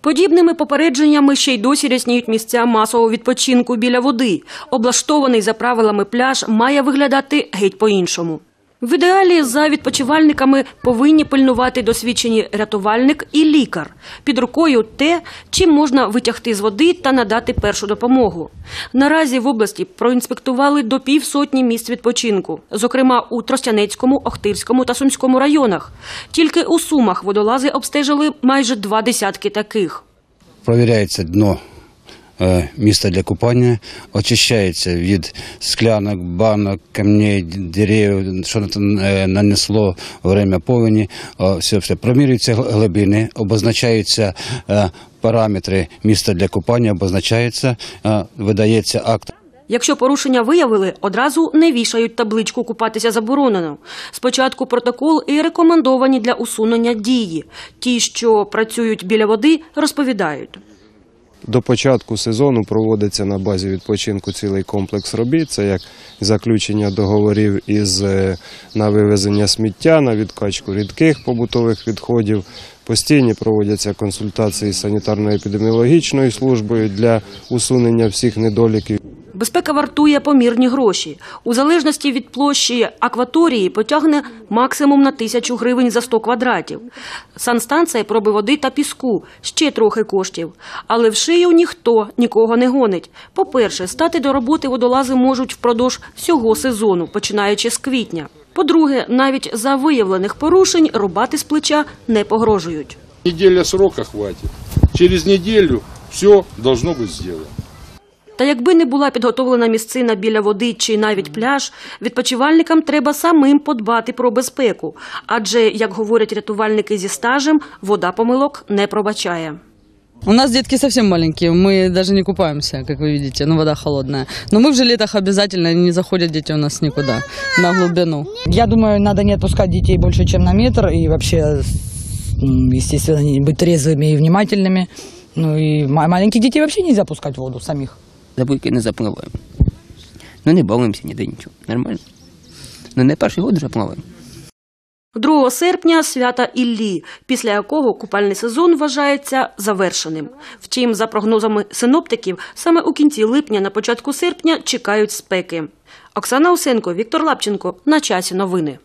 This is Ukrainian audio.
Подібними попередженнями ще й досі рясніють місця масового відпочинку біля води. Облаштований за правилами пляж має виглядати геть по-іншому. В ідеалі за відпочивальниками повинні пильнувати досвідчені рятувальник і лікар. Під рукою те, чим можна витягти з води та надати першу допомогу. Наразі в області проінспектували до півсотні місць відпочинку, зокрема у Тростянецькому, Охтирському та Сумському районах. Тільки у Сумах водолази обстежили майже два десятки таких. Провіряється дно міста для купання, очищається від склянок, банок, камней, дерев, що е, нанесло время повені. Все, все. Промірюються глибини, обозначаються е, параметри міста для купання, обозначається, е, видається акт Якщо порушення виявили, одразу не вішають табличку купатися заборонено. Спочатку протокол і рекомендовані для усунення дії. Ті, що працюють біля води, розповідають. До початку сезону проводиться на базі відпочинку цілий комплекс робіт. Це як заключення договорів із е, на вивезення сміття, на відкачку рідких побутових відходів. Постійні проводяться консультації з санітарно-епідеміологічною службою для усунення всіх недоліків. Безпека вартує помірні гроші. У залежності від площі акваторії потягне максимум на тисячу гривень за 100 квадратів. Санстанція проби води та піску – ще трохи коштів. Але в шию ніхто нікого не гонить. По-перше, стати до роботи водолази можуть впродовж всього сезону, починаючи з квітня. По-друге, навіть за виявлених порушень рубати з плеча не погрожують. Неделя срока хватит. Через неделю все должно быть сделано. Та якби не була підготовлена місцина біля води чи навіть пляж, відпочивальникам треба самим подбати про безпеку. Адже, як говорять рятувальники зі стажем, вода помилок не пробачає. У нас детки совсем маленькие, мы даже не купаемся, как вы видите, но вода холодная. Но мы в жилетах обязательно, не заходят дети у нас никуда, на глубину. Я думаю, надо не отпускать детей больше, чем на метр, и вообще, м, естественно, не- быть трезвыми и внимательными. Ну и ма- маленьких детей вообще нельзя пускать в воду самих. За не запливаємо. Ну не бавимося ніде нічого. Нормально. Ну не перший год вже плаваємо. 2 серпня свята Іллі, після якого купальний сезон вважається завершеним. Втім, за прогнозами синоптиків, саме у кінці липня, на початку серпня чекають спеки. Оксана Усенко, Віктор Лапченко. На часі новини.